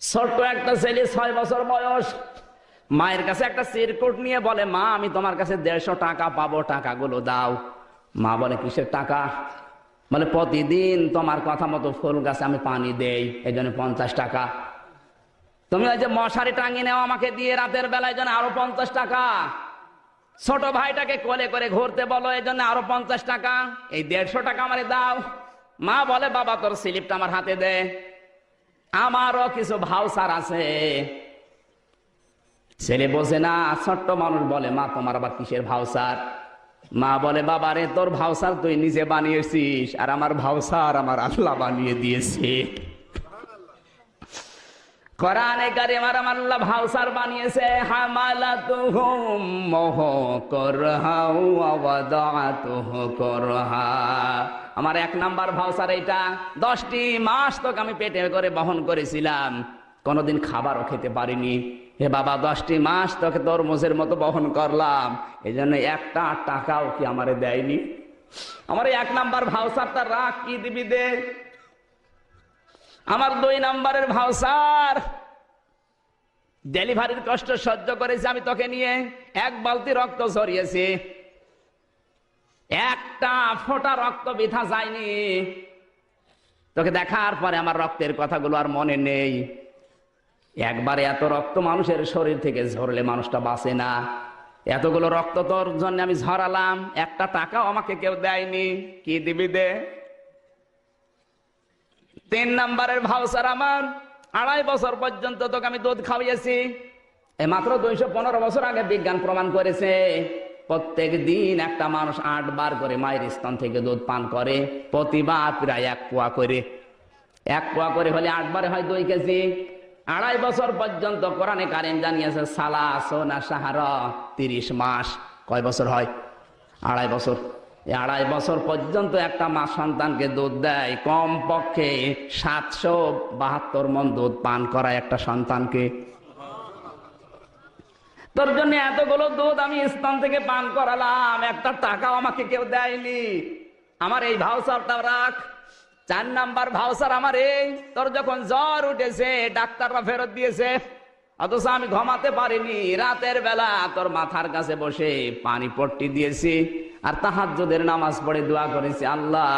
ছোট্ট একটা ছেলে ছয় বছর বয়স। মায়ের কাছে একটা চিরকুট নিয়ে বলে, মা, আমি তোমার কাছে দেড়শো টাকা পাবো, টাকাগুলো দাও। মা বলে, কিসের টাকা? বলে, প্রতিদিন তোমার কথা মতো ফুল গাছে আমি পানি দেই এই জন্য পঞ্চাশ টাকা। তুমি ওই যে মশারি টাঙিয়ে নেও আমাকে দিয়ে, রাতের বেলায় জন্য আরও পঞ্চাশ টাকা। ছোট ভাইটাকে কোলে করে ঘুরতে বলো এই জন্য আরও পঞ্চাশ টাকা। এই দেড়শো টাকা আমারে দাও। মা বলে, বাবা, তোর স্লিপটা আমার হাতে দে। আমারও কিছু ভাউসার আছে। ছেলে বোঝে না, ছোট্ট মানুষ বলে, মা, তোমার আবার কিসের ভাউসার মা বলে, বাবা রে, তোর ভাউসার তুই নিজে বানিয়েছিস, আর আমার ভাউসার আমার আল্লাহ বানিয়ে দিয়েছে। কোরআনে কারিমার আমার আল্লাহ ভাউসার বানিয়েছে, হামালাতুহুম মোহ করহাউ ওয়াদাতুহু করহা। আমার এক নাম্বার ভাউসার এইটা, দশটি মাস তোকে আমি পেটে করে বহন করেছিলাম, কোনোদিন খাবারও খেতে পারিনি। হে বাবা, দশটি মাস তোকে তোর মোজের মতো বহন করলাম এই জন্য একটা টাকাও কি আমারে দেয়নি? আমার এক নাম্বার ভাউসারটা রাখ কি দিবি দে? আমার দুই নাম্বারের ভাউসার ডেলিভারির কষ্ট সহ্য করেছি, আমি তোকে নিয়ে এক বালতি রক্ত ঝরিয়েছি। একটা ফোঁটা রক্ত বিথা যায়নি। তোকে দেখার পরে আমার রক্তের কথাগুলো আর মনে নেই। একবারে এত রক্ত মানুষের শরীর থেকে ঝরলে মানুষটা বাঁচে না। এতগুলো রক্ত তোর জন্য আমি ঝরালাম, একটা টাকাও আমাকে কেউ দেয়নি। কি দিবি দে? তিন নাম্বারের ভাউসার আমার। আড়াই বছর পর্যন্ত তোকে আমি দুধ খাওয়াইছি এই মাত্র দুইশো পনেরো বছর আগে বিজ্ঞান প্রমাণ করেছে, প্রত্যেক দিন একটা মানুষ আট বার করে মায়ের স্তন থেকে দুধ পান করে, প্রতিবার প্রায় এক পোয়া করে। এক পোয়া করে হলে আটবারে হয় দুই কেজি। আড়াই বছর পর্যন্ত কোরআনে কারেন জানিয়েছে, সালা, সোনা, সাহারা, তিরিশ মাস। কয় বছর হয়? আড়াই বছর। আড়াই বছর পর্যন্ত একটা মা সন্তানকে দুধ দেয় কম পক্ষে সাতশো বাহাত্তর মন দুধ পান করায় একটা সন্তানকে। তোর জন্য এতগুলো দুধ আমি স্থান থেকে পান করালাম, একটা টাকাও আমাকে কেউ দেয়নি। আমার এই ভাউসারটা রাখ, চার নাম্বার ভাউসার আমার এই। তোর যখন জ্বর উঠেছে ডাক্তাররা ফেরত দিয়েছে, অথচ আমি ঘুমাতে পারিনি। রাতের বেলা তোর মাথার কাছে বসে পানি পট্টি দিয়েছি। আর তাহাজ্জুদের নামাজ পড়ে দোয়া করেছি, আল্লাহ,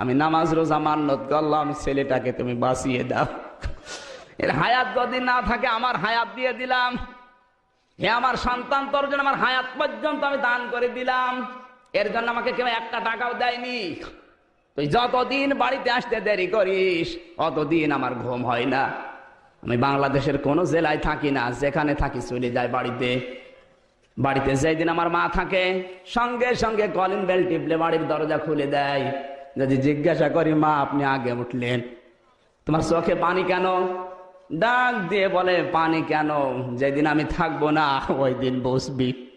আমি নামাজ রোজা মান্নত করলাম, ছেলেটাকে তুমি বাঁচিয়ে দাও। এর হায়াত যদি না থাকে, আমার হায়াত দিয়ে দিলাম। হে আমার সন্তান, তোর জন্য আমার হায়াত পর্যন্ত আমি দান করে দিলাম। এর জন্য আমাকে কেউ একটা টাকাও দেয়নি। তুই যতদিন বাড়িতে আসতে দেরি করিস, অতদিন আমার ঘুম হয় না। আমি বাংলাদেশের কোনো জেলায় থাকি না, যেখানে থাকি চলে যায় বাড়িতে। বাড়িতে যেদিন আমার মা থাকে, সঙ্গে সঙ্গে কলিং বেল টিপলে বাড়ির দরজা খুলে দেয়। যদি জিজ্ঞাসা করি, মা, আপনি আগে উঠলেন। তোমার চোখে পানি কেন? ডাক দিয়ে বলে, পানি কেন? যেদিন আমি থাকব না, ওই দিন বসবি।